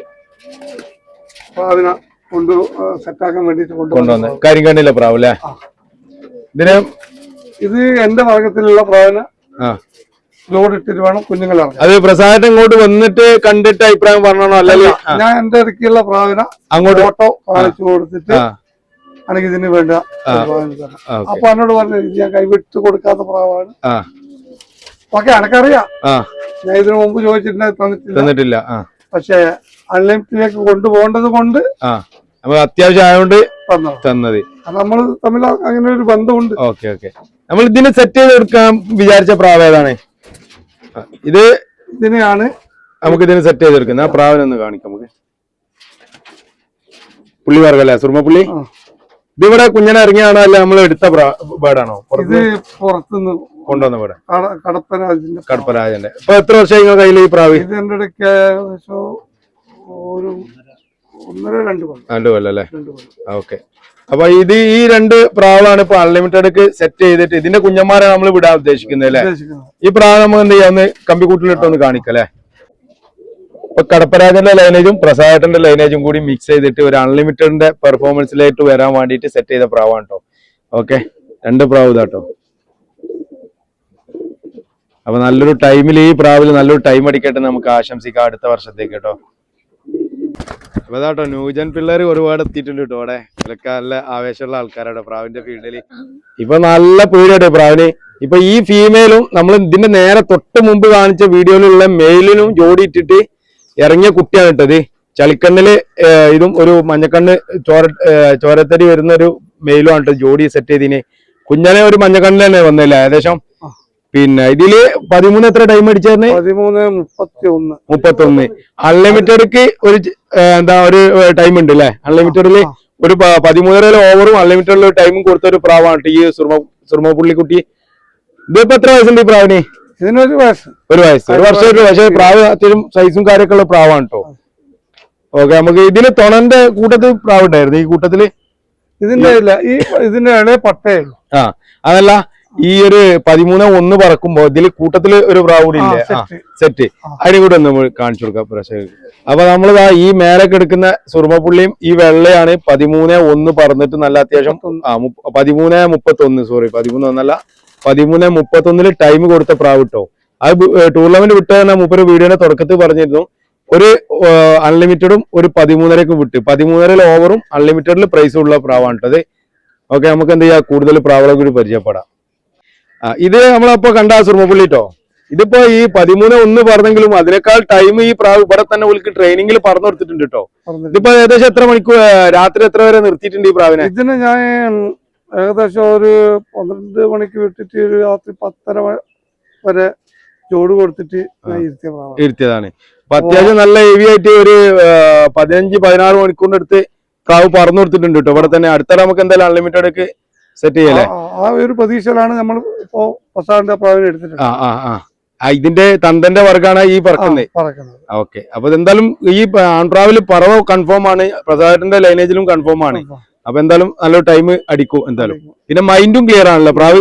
പ്രാവിനെ കൊണ്ട് സെറ്റാക്കാൻ വേണ്ടിയിട്ട് കൊണ്ടുവന്ന്. കരിങ്കണ്ണിലെ പ്രാവ് അല്ലേ? ഇതിന് ഇത് എന്റെ വർഗത്തിലുള്ള പ്രാവിന് ലോഡിട്ടിട്ട് വേണം കുഞ്ഞുങ്ങളെ അത് പ്രസാദം ഇങ്ങോട്ട് വന്നിട്ട് കണ്ടിട്ട് അഭിപ്രായം പറഞ്ഞോ അല്ലെങ്കിൽ ആ, ഞാൻ എന്റെ ഇടയ്ക്കുള്ള പ്രാവിനെ അങ്ങോട്ട് ഫോട്ടോ കാണിച്ചു കൊടുത്തിട്ട് ആണെങ്കിൽ എനിക്ക് ഇതിന് വേണ്ട അപ്പൊ എന്നോട് പറഞ്ഞു ഞാൻ കൈവിട്ട് കൊടുക്കാത്ത പ്രാവാണ്. ഓക്കെ എനക്കറിയാം ഞാൻ ഇതിനു മുമ്പ് ചോദിച്ചിട്ടുണ്ടായി തന്നിട്ടില്ല. പക്ഷെ അൺലിമിറ്റിലേക്ക് കൊണ്ടുപോകേണ്ടത് കൊണ്ട് അപ്പൊ അത്യാവശ്യം ആയതുകൊണ്ട് തന്നത്. നമ്മൾ തമ്മിൽ അങ്ങനെ ഒരു ബന്ധമുണ്ട്. Okay okay. നമ്മൾ ഇതിന് സെറ്റ് ചെയ്ത് കൊടുക്കാൻ വിചാരിച്ച പ്രാവ് ഏതാണ്? ഇത് ഇതിനെയാണ് നമുക്ക് ഇതിന് സെറ്റ് ചെയ്ത് കൊടുക്കുന്നത് ആ പ്രാവിനൊന്ന് കാണിക്കാം നമുക്ക്. പുള്ളി വർഗല്ലേ സുർമ്മപ്പുള്ളി. ഇതിവിടെ കുഞ്ഞനെ ഇറങ്ങിയാണോ അല്ല നമ്മൾ എടുത്ത ബേഡാണോ ഇത് പുറത്തുനിന്ന് കൊണ്ടുവന്ന ബേഡ് കട- കടപ്പനാജിന്റെ കടപ്പരാജന്റെ. ഇപ്പൊ എത്ര വർഷമായി കയ്യിൽ ഈ പ്രാവ്? ഇത് എന്റെ ഒരു ഒന്നര രണ്ട് കൊല്ലം. രണ്ടു കൊല്ലം അല്ലേ? രണ്ട് കൊല്ലം. ഓക്കെ. അപ്പൊ ഇത് ഈ രണ്ട് പ്രാവാണ് ഇപ്പൊ അൺലിമിറ്റഡ് സെറ്റ് ചെയ്തിട്ട് ഇതിന്റെ കുഞ്ഞന്മാരെ നമ്മൾ വിടാൻ ഉദ്ദേശിക്കുന്നത് അല്ലേ? ഈ പ്രാവ് നമുക്ക് എന്ത് ചെയ്യാം? ഒന്ന് കമ്പിക്കൂട്ടിലിട്ട് ഒന്ന് കാണിക്കല്ലേ ഇപ്പൊ കടപ്പരാജന്റെ ലൈനേജും പ്രസാദന്റെ ലൈനേജും കൂടി മിക്സ് ചെയ്തിട്ട് ഒരു അൺലിമിറ്റഡിന്റെ പെർഫോമൻസിലേക്ക് വരാൻ വേണ്ടിയിട്ട് സെറ്റ് ചെയ്ത പ്രാവാണ് കേട്ടോ ഓക്കെ. രണ്ട് പ്രാവ് ഇതാട്ടോ അപ്പൊ നല്ലൊരു ടൈമിൽ ഈ പ്രാവിൽ നല്ലൊരു ടൈം അടിക്കട്ടെ നമുക്ക് ആശംസിക്കാം അടുത്ത വർഷത്തേക്ക് കേട്ടോ അപ്പൊ അതാട്ടോ ന്യൂജൻ പിള്ളേർ ഒരുപാട് എത്തിയിട്ടുണ്ട് കേട്ടോ അവിടെ. ഇവരൊക്കെ നല്ല ആവേശമുള്ള ആൾക്കാരാട്ടോ പ്രാവിന്റെ ഫീൽഡിൽ ഇപ്പൊ നല്ല പേടിയാട്ടോ പ്രാവിന്. ഇപ്പൊ ഈ ഫീമെയിലും നമ്മൾ ഇതിന്റെ നേരെ തൊട്ട് മുമ്പ് കാണിച്ച വീഡിയോയിലുള്ള മെയിലിനും ജോഡി ഇട്ടിട്ട് ഇറങ്ങിയ കുട്ടിയാണ് ഇട്ടത് ചളിക്കണ്ണിൽ ഇതും ഒരു മഞ്ഞക്കണ്ണ് ചോര ചോരത്തടി വരുന്ന ഒരു മെയിലും ആണ് ജോഡി സെറ്റ് ചെയ്തിന് കുഞ്ഞനെ ഒരു മഞ്ഞക്കണ്ണിൽ തന്നെ വന്നില്ല. ഏകദേശം പിന്നെ ഇതിൽ പതിമൂന്ന് എത്ര ടൈം അടിച്ചായിരുന്നു പതിമൂന്ന് മുപ്പത്തി ഒന്ന് മുപ്പത്തൊന്ന്. അൺലിമിറ്റഡ്ക്ക് ഒരു എന്താ ഒരു ടൈം ഉണ്ട് അല്ലെ അൺലിമിറ്റഡിൽ ഒരു പതിമൂന്നര ഓവറും അൺലിമിറ്റഡിൽ ഒരു ടൈമും കൊടുത്ത ഒരു പ്രാവാണ് ടി ഈ സുർമ സുർമ പുള്ളിക്കുട്ടി ഇതിപ്പോ എത്ര വയസ്സുണ്ട് ഈ പ്രാവിന്? ഇതിനൊരു വയസ്സ്. ഒരു വയസ്സ്. ഒരു വർഷമായിട്ട് പക്ഷേ പ്രാവ് അത്യാവശ്യം സൈസും കാര്യമൊക്കെ ഉള്ള പ്രാവാണ് കേട്ടോ ഓക്കെ നമുക്ക് ഇതിൽ തൊണന്റെ കൂട്ടത്തിൽ പ്രാവ് ഉണ്ടായിരുന്നു. ഈ കൂട്ടത്തിൽ ഇതിന്റെ ഇല്ല ഈ ഇതിന്റെ ഇടയിൽ പട്ടേ ഉള്ളൂ. ആ അതല്ല ഈ ഒരു പതിമൂന്ന് ഒന്ന് പറക്കുമ്പോ ഇതിൽ കൂട്ടത്തിൽ ഒരു പ്രാവ് ഇല്ല? സെറ്റ്. അതിന് കൂടെ ഒന്ന് നമ്മൾ കാണിച്ചു കൊടുക്കാം പ്രേക്ഷകർക്ക്. അപ്പൊ നമ്മൾ ഈ മേലെ എടുക്കുന്ന സുറുമപ്പുള്ളിയും ഈ വെള്ളയാണ് പതിമൂന്ന് ഒന്ന് പറന്നിട്ട് നല്ല അത്യാവശ്യം ആ പതിമൂന്ന് മുപ്പത്തൊന്ന് സോറി പതിമൂന്ന് ഒന്നല്ല പതിമൂന്ന് മുപ്പത്തൊന്നിൽ ടൈം കൊടുത്ത പ്രാവ് ആ അത് ടൂർണമെന്റ് വിട്ട തന്നെ മൂപ്പര് വീഡിയോയുടെ തുടക്കത്തിൽ പറഞ്ഞിരുന്നു. ഒരു അൺലിമിറ്റഡും ഒരു പതിമൂന്നരക്കും വിട്ട്. പതിമൂന്നരയിൽ ഓവറും അൺലിമിറ്റഡിൽ പ്രൈസും ഉള്ള പ്രാവാണ് കേട്ടത് ഓക്കെ നമുക്ക് എന്ത് ചെയ്യാം? കൂടുതൽ പ്രാവുകളെ കൂടി പരിചയപ്പെടാം. ഇത് നമ്മളപ്പോ കണ്ട സുർമപ്പുള്ളി കേട്ടോ ഇതിപ്പോ ഈ പതിമൂന്ന് ഒന്ന് പറഞ്ഞെങ്കിലും അതിനേക്കാൾ ടൈം ഈ പ്രാവ് ഇവിടെ തന്നെ വിളിക്ക് ട്രെയിനിങ്ങിൽ പറഞ്ഞു കൊടുത്തിട്ടുണ്ട് കേട്ടോ. ഇതിപ്പോ ഏകദേശം എത്ര മണിക്കൂർ രാത്രി എത്ര വരെ നിർത്തിയിട്ടുണ്ട് ഈ പ്രാവിനെ? ഇതിന് ഞാൻ ഏകദേശം ഒരു പന്ത്രണ്ട് മണിക്ക് വിട്ടിട്ട് ഒരു രാത്രി പത്തര വരെ ചോട് കൊടുത്തിട്ട് ഇരുത്തിയതാണ്. അപ്പൊ അത്യാവശ്യം നല്ല ഹെവി ആയിട്ട് ഒരു പതിനഞ്ച് പതിനാറ് മണിക്കൂറിന്റെ അടുത്ത് പ്രാവ് പറഞ്ഞു കൊടുത്തിട്ടുണ്ട് കേട്ടോ ഇവിടെ തന്നെ അടുത്ത നമുക്ക് എന്തായാലും അൺലിമിറ്റഡ് സെറ്റ് ചെയ്യല്ലേ? ആ- ഒരു പ്രതീക്ഷയിലാണ് നമ്മൾ ഇപ്പോ പ്രസാദിന്റെ പ്രാവിനെ എടുത്തിട്ടുണ്ട് ആ ആ ആ. ഇതിന്റെ തന്തന്റെ വർഗാണ് ഈ പറക്കുന്നത്. ഓക്കെ. അപ്പൊ എന്തായാലും ഈ ആൺപ്രാവിൽ പറവ കൺഫേം ആണ് പ്രസാദിന്റെ ലൈനേജിലും കൺഫേം ആണ്. അപ്പൊ എന്തായാലും നല്ലൊരു ടൈം അടിക്കും എന്തായാലും. പിന്നെ മൈൻഡും ക്ലിയർ ആണല്ലോ പ്രാവ്?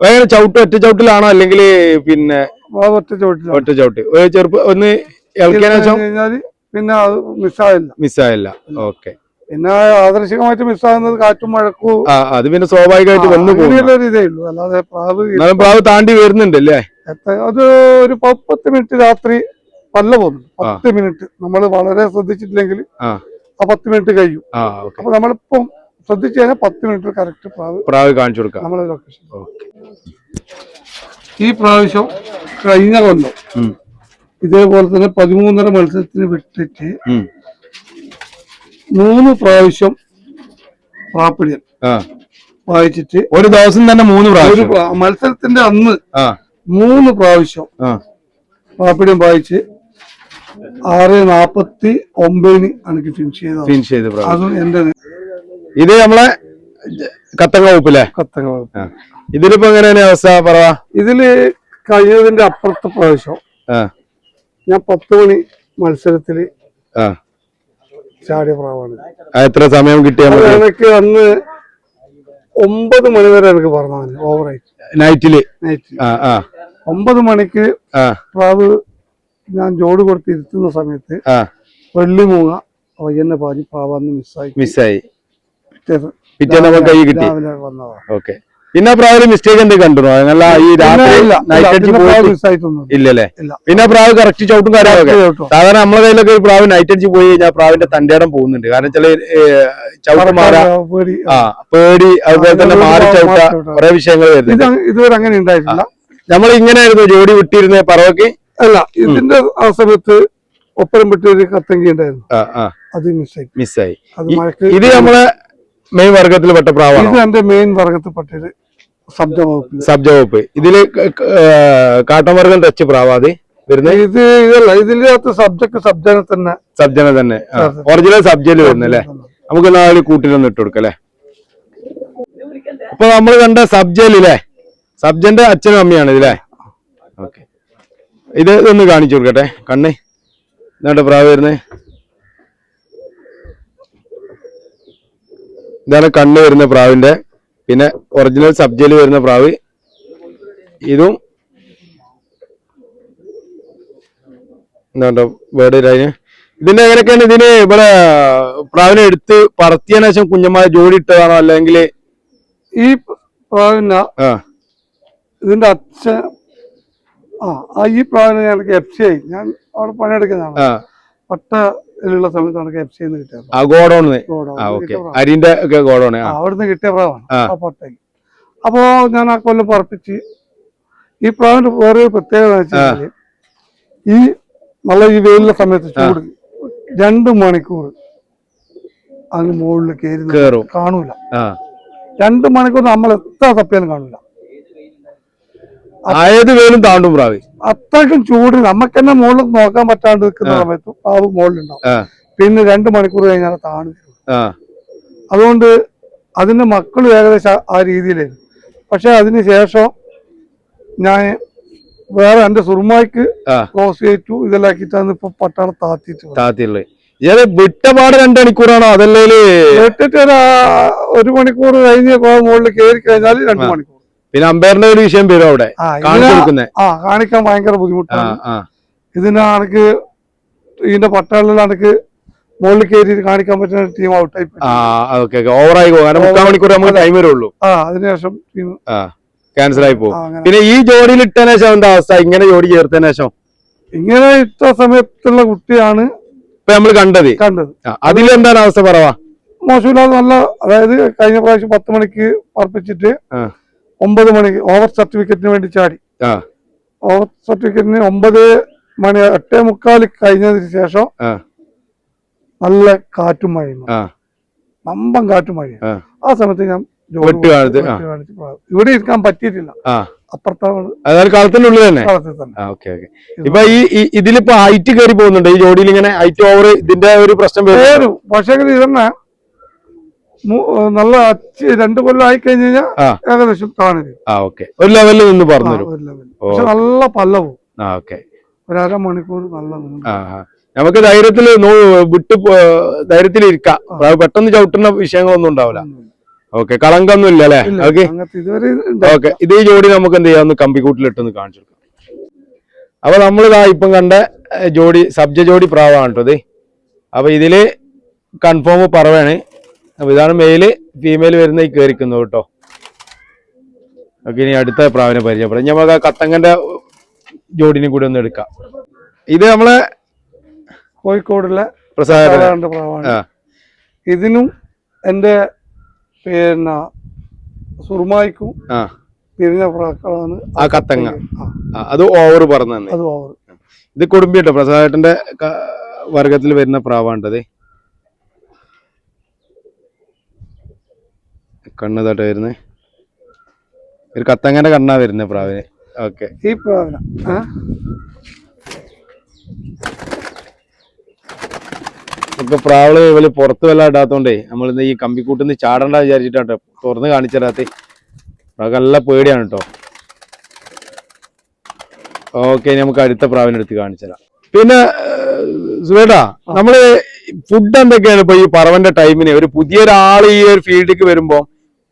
വേറെ ചവിട്ട് ഒറ്റ ചവിട്ടിലാണോ അല്ലെങ്കിൽ പിന്നെ ഒറ്റ ചവിട്ട്? ചെറുപ്പം ഒന്ന് ഇളക്കിയാൽ പിന്നെ മിസ്സായില്ല മിസ്സായില്ല ഓക്കെ പിന്നെ ആദർശികമായിട്ട് മിസ്സാകുന്നത് കാറ്റും മഴക്കും അത് പിന്നെ സ്വാഭാവികമായിട്ട് വന്നു ഇതേ ഉള്ളൂ. അല്ലാതെ പ്രാവ് പ്രാവ് താണ്ടി വരുന്നുണ്ട് അല്ലേ? അത് ഒരു പത്ത് മിനിറ്റ് രാത്രി പല്ല പോകുന്നു. പത്ത് മിനിറ്റ്. നമ്മൾ വളരെ ശ്രദ്ധിച്ചിട്ടില്ലെങ്കിൽ ആ. പത്ത് മിനിറ്റ് കഴിയും. അപ്പൊ നമ്മളിപ്പം ശ്രദ്ധിച്ചു കഴിഞ്ഞാൽ പത്ത് മിനിറ്റ് കറക്റ്റ് പ്രാവ് പ്രാവ് കാണിച്ചു കൊടുക്കാം. നമ്മളെ ലൊക്കേഷൻ ഈ പ്രാവശ്യം കഴിഞ്ഞ കൊല്ലം ഇതേപോലെ തന്നെ പതിമൂന്നര മത്സരത്തിന് വിട്ടിട്ട്. മൂന്ന് പ്രാവശ്യം പ്രാപ്പിടിയൻ ആ. വായിച്ചിട്ട് ഒരു ദിവസം തന്നെ മൂന്ന് പ്രാവശ്യം. മത്സരത്തിന്റെ അന്ന് മൂന്ന് പ്രാവശ്യം ആ. പ്രാപ്പിടിയം വായിച്ച് ആറ് നാപ്പത്തി ഒമ്പതിന് എനിക്ക് ഫിനിഷ് ചെയ്തത് ഫിനിഷ് ചെയ്ത് അതും എന്റെ ഇത് നമ്മളെ കത്തങ്ങ വകുപ്പില്ലേ കത്തക വകുപ്പ്. ഇതിലിപ്പോ എങ്ങനെയാണ് അവസ്ഥ? പറ. ഇതിൽ കഴിഞ്ഞതിന്റെ അപ്പുറത്തെ പ്രാവശ്യം ഞാൻ പത്ത് മണി മത്സരത്തിൽ ചാടിയ പ്രാവാണ് ആ, എത്ര സമയം കിട്ടിയ മതി എനിക്ക് അന്ന് ഒമ്പത് മണി വരെ എനിക്ക് പറഞ്ഞു ഓവറായിട്ട് നൈറ്റിൽ? നൈറ്റ് ആ ആ. ഒമ്പത് മണിക്ക് ആ. പ്രാവ് ഞാൻ ജോഡ് കൊടുത്ത് ഇരുത്തുന്ന സമയത്ത് ആ. വെള്ളിമൂങ്ങ വയ്യന്നെ പാതി പ്രാവ് അന്ന് മിസ്സായി മിസ്സായി പിറ്റേന്ന് പിറ്റേന്ന് നമുക്ക് കൈ കിട്ടി. രാവിലെ വന്നതാ. ഓക്കെ പിന്നെ പ്രാവ് മിസ്റ്റേക്ക് എന്തെങ്കിലും കണ്ടോ നല്ല ഈ രാത്രി ഇല്ലല്ലേ? പിന്നെ പ്രാവ് കറക്റ്റ് ചവിട്ടും കാര്യമൊക്കെ സാധാരണ നമ്മളെ കയ്യിലൊക്കെ ഒരു പ്രാവ് നൈറ്റ് അടിച്ച് പോയി കഴിഞ്ഞാൽ പ്രാവിന്റെ തന്റേടം പോകുന്നുണ്ട്. കാരണം ചില ചവിട്ട് മാറാ ആ പേടി അതുപോലെ തന്നെ മാറി ചവിട്ട കുറെ വിഷയങ്ങൾ വരുന്നുണ്ട്. ഇത് ഇതുവരെ അങ്ങനെ ഉണ്ടായിട്ടില്ല. നമ്മൾ ഇങ്ങനെയായിരുന്നു ജോഡി വിട്ടിരുന്നേ പറവക്ക്? അല്ല ഇതിന്റെ ആ സമയത്ത് ഒപ്പരം വിട്ട് ഒരു കത്തങ്കി ഉണ്ടായിരുന്നു. അത് മിസ്സായി. മിസ്സായി. ഇത് നമ്മളെ മെയിൻ വർഗത്തിൽ പെട്ട പ്രാവാണ്? ഇത് എന്റെ മെയിൻ വർഗത്തിൽ വകുപ്പിൽ സബ്ജ വകുപ്പ്. ഇതിൽ കാട്ടമർഗം ടച്ച് പ്രാവാതി വരുന്നത് ഇത് ഇതല്ല ഇതിനകത്ത് സബ്ജക്ട് സബ്ജനെ തന്നെ. സബ്ജന തന്നെ. ഒറിജിനൽ സബ്ജയിൽ വരുന്നല്ലേ നമുക്ക് നാല് കൂട്ടിലൊന്ന് ഇട്ട് കൊടുക്കല്ലേ അപ്പൊ നമ്മൾ കണ്ട സബ്ജയിലല്ലേ സബ്ജന്റെ അച്ഛനും അമ്മയാണ് ഇതിലേ ഓക്കെ ഇത് ഒന്ന് കാണിച്ചു കൊടുക്കട്ടെ കണ്ണ്. ഇതാണ്ട് പ്രാവ് വരുന്നത് ഇതാണ് കണ്ണ് വരുന്ന പ്രാവിന്റെ പിന്നെ ഒറിജിനൽ സബ്ജയിൽ വരുന്ന പ്രാവ്. ഇതും എന്താണ്ടോ വേർഡ് ലൈന് ഇതിന്റെ എങ്ങനെയൊക്കെയാണ് ഇതിന് ഇവിടെ പ്രാവിനെ എടുത്ത് പറത്തിയതിനു ശേഷം കുഞ്ഞന്മാരെ ജോലി ഇട്ടതാണോ അല്ലെങ്കിൽ? ഈ പ്രാവിന ഇതിന്റെ അച്ഛൻ ആ ഈ പ്രാവിനെ ഞാൻ എഫ് സി ആയി. ഞാൻ അവിടെ പണിയെടുക്കുന്നതാണ്. ആ. പട്ടയിലുള്ള സമയത്ത് നമുക്ക് എഫ് സിന്ന് ഗോഡൌണ് ആ കിട്ടിയ അരിന്റെ ഒക്കെ ആ. അവിടുന്ന് കിട്ടിയ പ്രാവാണ്. ആ. ആ അപ്പോ ഞാൻ ആ കൊല്ലം പറപ്പിച്ച് ഈ പ്രാവിന്റെ വേറെ ഒരു പ്രത്യേകത വെച്ചാൽ ഈ നല്ല ഈ വെയിലുള്ള സമയത്ത് ചൂട് രണ്ട് മണിക്കൂർ അങ്ങ് മുകളിൽ കയറി കാണൂല. രണ്ട് മണിക്കൂർ നമ്മൾ എത്ര തപ്പിയാലും കാണൂല. ആയത് വേലും താണ്ടും പ്രാവ്. അത്രയ്ക്കും ചൂട്. നമുക്ക് തന്നെ മുകളിൽ നോക്കാൻ പറ്റാണ്ട് നിൽക്കുന്ന സമയത്ത് പ്രാവ് മുകളിലുണ്ടാവും പിന്നെ രണ്ട് മണിക്കൂർ കഴിഞ്ഞാൽ താണു അതുകൊണ്ട് അതിന്റെ മക്കൾ ഏകദേശം ആ- രീതിയിലായിരുന്നു. പക്ഷെ അതിന് ശേഷം ഞാൻ വേറെ എന്റെ സുറുമായിക്ക് ക്രോസ് ക്ലോസ് ചെയ്തു. ഇതെല്ലാം ആക്കിയിട്ടാണ് ഇപ്പൊ പട്ടാളം താത്തിട്ട്. താത്തിയുള്ളത് വിട്ടപാട് രണ്ടു മണിക്കൂറാണോ അതല്ലേ വിട്ടിട്ട് ഒരു മണിക്കൂർ കഴിഞ്ഞ് മുകളിൽ കയറി കഴിഞ്ഞാൽ രണ്ടു മണിക്കൂർ. പിന്നെ അമ്പയറിന്റെ ഒരു വിഷയം വരും അവിടെ. ആ കാണിക്കാൻ ഭയങ്കര ബുദ്ധിമുട്ടാണ്. ഇതിനാണെങ്കിൽ ഇതിന്റെ പട്ടാളിലാണെങ്കിൽ മുകളിൽ കയറി കാണിക്കാൻ പറ്റുന്ന ടീം ഔട്ട് ഓക്കെ ഓവറായി മുക്കാൽ മണിക്കൂർ നമുക്ക് ടൈം വരുള്ളൂ. ആ അതിനുശേഷം ടീം ക്യാൻസൽ ആയി പോകും. പിന്നെ ഈ ജോലിയിൽ ഇട്ടതിനു ശേഷം എന്താ അവസ്ഥ? ഇങ്ങനെ ജോലി ചേർത്തതിനു ശേഷം? ഇങ്ങനെ ഇത്ര സമയത്തുള്ള കുട്ടിയാണ് ഇപ്പൊ നമ്മൾ കണ്ടത്. കണ്ടത്. അതിലെന്താണ് അവസ്ഥ പറവാ? മോശമില്ലാതെ നല്ല അതായത് കഴിഞ്ഞ പ്രാവശ്യം പത്ത് മണിക്ക് പറപ്പിച്ചിട്ട് ഒമ്പത് മണി ഓവർ സർട്ടിഫിക്കറ്റിന് വേണ്ടി ചാടി. ഓവർ സർട്ടിഫിക്കറ്റിന് ഒമ്പത് മണി എട്ടേ മുക്കാൽ കഴിഞ്ഞതിന് ശേഷം നല്ല കാറ്റും മഴയും. നമ്പം കാറ്റും മഴയും. ആ. സമയത്ത് ഞാൻ ഇവിടെ ഇരിക്കാൻ പറ്റിയിട്ടില്ല. കളത്തിന്റെ തന്നെ? ഇപ്പൊ ഈ ഇതിലിപ്പോ ഹൈറ്റ് കയറി പോകുന്നുണ്ട്. ഈ ജോഡിയിൽ ഇങ്ങനെ ഹൈറ്റ് ഓവർ ഇതിന്റെ ഒരു പ്രശ്നം പക്ഷേ ഇതന്നെ നല്ല രണ്ടു കൊല്ലമായി കഴിഞ്ഞ് കഴിഞ്ഞാൽ ഏകദേശം കാണരുത്. ആ ഓക്കെ. ഒരു ലെവലിൽ നിന്ന് പറഞ്ഞു തരും പക്ഷെ നല്ല പല്ലവും. ആ ഓക്കെ. ഒരു അരമണിക്കൂർ നല്ല. നമുക്ക് ധൈര്യത്തിൽ വിട്ട് ധൈര്യത്തിൽ ഇരിക്കാം. പെട്ടെന്ന് ചവിട്ടുന്ന വിഷയങ്ങളൊന്നും ഉണ്ടാവില്ല. ഓക്കെ കളങ്കൊന്നും ഇല്ല അല്ലേ? ഓക്കെ. ഓക്കെ ഇത് ജോഡി നമുക്ക് എന്ത് ചെയ്യാം? ഒന്ന് കമ്പിക്കൂട്ടിലിട്ടൊന്ന് കാണിച്ചു കൊടുക്കാം. അപ്പൊ നമ്മളിതാ ഇപ്പം കണ്ട ജോഡി സബ്ജ ജോഡി പ്രാവാണ് കേട്ടോ അപ്പൊ ഇതിൽ കൺഫേം പറവാണ്. അപ്പൊ ഇതാണ് മെയിൽ ഫീമെയിൽ വരുന്ന ഈ കയറിക്കുന്നത് കേട്ടോ. ഓക്കെ ഇനി അടുത്ത പ്രാവിനെ പരിചയപ്പെടാം. നമുക്ക് ആ കത്തങ്ങന്റെ ജോഡിനും കൂടി ഒന്ന് എടുക്കാം. ഇത് നമ്മളെ കോഴിക്കോടുള്ള പ്രസാദ പ്രാവാണ്. ഇതിനും എന്റെ പിന്നെ സുറുമായിക്കും ആ. പിരിഞ്ഞ പ്രാക്കളാണ് ആ കത്തങ്ങ. അത് ഓവർ പറഞ്ഞു അത് ഓവർ ഇത് കുടുംബിട്ടോ പ്രസാദേട്ടന്റെ വർഗത്തിൽ വരുന്ന പ്രാവാണ്ടത് കണ്ണ് തട്ട വരുന്നത് ഒരു കത്തങ്ങന്റെ കണ്ണാ വരുന്നത് പ്രാവിന്. ഓക്കെ. ഈ പ്രാവിന? ഇപ്പൊ പ്രാവൾ ഇവൽ പുറത്ത് വല്ല ഇടാത്തോണ്ടേ നമ്മൾ ഈ കമ്പിക്കൂട്ടിന്ന് ചാടണ്ട വിചാരിച്ചിട്ടാട്ടോ തുറന്ന് കാണിച്ചിടാത്ത പ്രാവ് നല്ല പേടിയാണ് കേട്ടോ ഓക്കെ നമുക്ക് അടുത്ത പ്രാവിനെടുത്ത് കാണിച്ചുതരാം പിന്നെ സുവേട്ടാ നമ്മൾ ഫുഡ് എന്തൊക്കെയാണ് ഇപ്പൊ ഈ പറവന്റെ ടൈമിന് ഒരു പുതിയൊരാൾ ഈ ഒരു ഫീൽഡിലേക്ക് വരുമ്പോ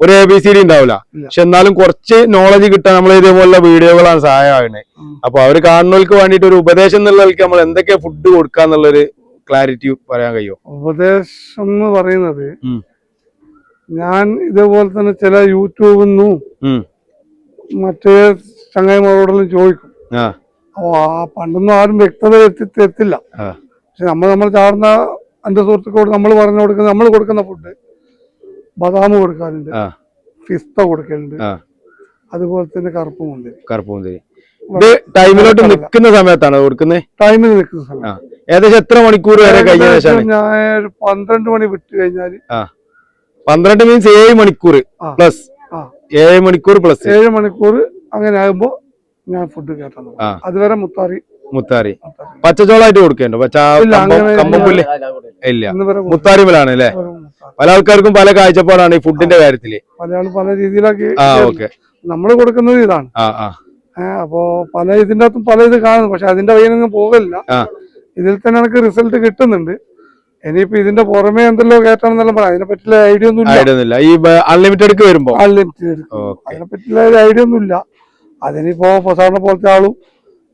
ഒരു എ ബി സി ഡി ഉണ്ടാവില്ല പക്ഷെ എന്നാലും കുറച്ച് നോളജ് കിട്ടാൻ നമ്മൾ ഇതേപോലുള്ള വീഡിയോകളാണ് സഹായമാകുന്നത്. അപ്പൊ അവർ കാണുന്നവർക്ക് വേണ്ടിയിട്ട് ഒരു ഉപദേശം എന്നുള്ളവർക്ക് നമ്മൾ എന്തൊക്കെ ഫുഡ് കൊടുക്കാന്നുള്ളൊരു ക്ലാരിറ്റി പറയാൻ കഴിയോ ഉപദേശം എന്ന് പറയുന്നത് ഞാൻ ഇതേപോലെ തന്നെ ചില യൂട്യൂബിൽ നിന്നും. മറ്റേ ചങ്ങായിമാരോടെല്ലാം ചോദിക്കും. അപ്പൊ ആ പണ്ടൊന്നും ആരും വ്യക്തത എത്തി എത്തില്ല. പക്ഷെ നമ്മൾ നമ്മൾ ചാടുന്ന എന്റെ സുഹൃത്തുക്കളോട് നമ്മൾ പറഞ്ഞു കൊടുക്കുന്ന നമ്മൾ കൊടുക്കുന്ന ഫുഡ് ബദാം കൊടുക്കാറുണ്ട്. ഫിസ്ത പിസ്ത കൊടുക്കലുണ്ട്. അതുപോലെ തന്നെ കറുപ്പ് മുന്തിരി ഇത് ടൈമിലോട്ട് നിൽക്കുന്ന സമയത്താണ് കൊടുക്കുന്നത്? ടൈമിൽ നിൽക്കുന്ന സമയം ഏകദേശം എത്ര മണിക്കൂർ വരെ കഴിഞ്ഞ ഞാൻ പന്ത്രണ്ട് മണി വിട്ടു കഴിഞ്ഞാൽ ആ. പന്ത്രണ്ട് മീൻസ് ഏഴ് മണിക്കൂർ പ്ലസ് ഏഴ് മണിക്കൂർ പ്ലസ് ഏഴ് മണിക്കൂർ അങ്ങനെ ആകുമ്പോ ഞാൻ ഫുഡ് കേട്ടത് അതുവരെ മുത്താറി. മുത്താറി. പച്ചച്ചോളായിട്ട് കൊടുക്കണ്ടോ? പച്ച ഇല്ല, കമ്പം ഇല്ല. മുത്താറിമലാണ് അല്ലേ. പല ആൾക്കാർക്കും പല കാഴ്ചപ്പാടാണ് ഈ ഫുഡിന്റെ കാര്യത്തിൽ. പല രീതിയിലാക്കി ആ ഓക്കെ. നമ്മൾ കൊടുക്കുന്നത് ഇതാണ്. ആ ആ. ഏഹ് അപ്പോ പല ഇതിന്റെ അകത്തും പല ഇത് കാണുന്നു. പക്ഷെ അതിന്റെ വഴിയൊന്നും പോകില്ല ഇതിൽ തന്നെ എനിക്ക് റിസൾട്ട് കിട്ടുന്നുണ്ട്. ഇനിയിപ്പോ ഇതിന്റെ പുറമെ എന്തെല്ലോ കേട്ടാണെന്നെല്ലാം പറയാം. അതിനെ പറ്റിയുള്ള ഐഡിയ ഒന്നും ഇല്ല ഈ അൺലിമിറ്റഡ് വരുമ്പോ? അൺലിമിറ്റഡ് അതിനെ പറ്റിയുള്ള ഐഡിയ ഒന്നും ഇല്ല അതിനിപ്പോ സാറിനെ പോലത്തെ ആളും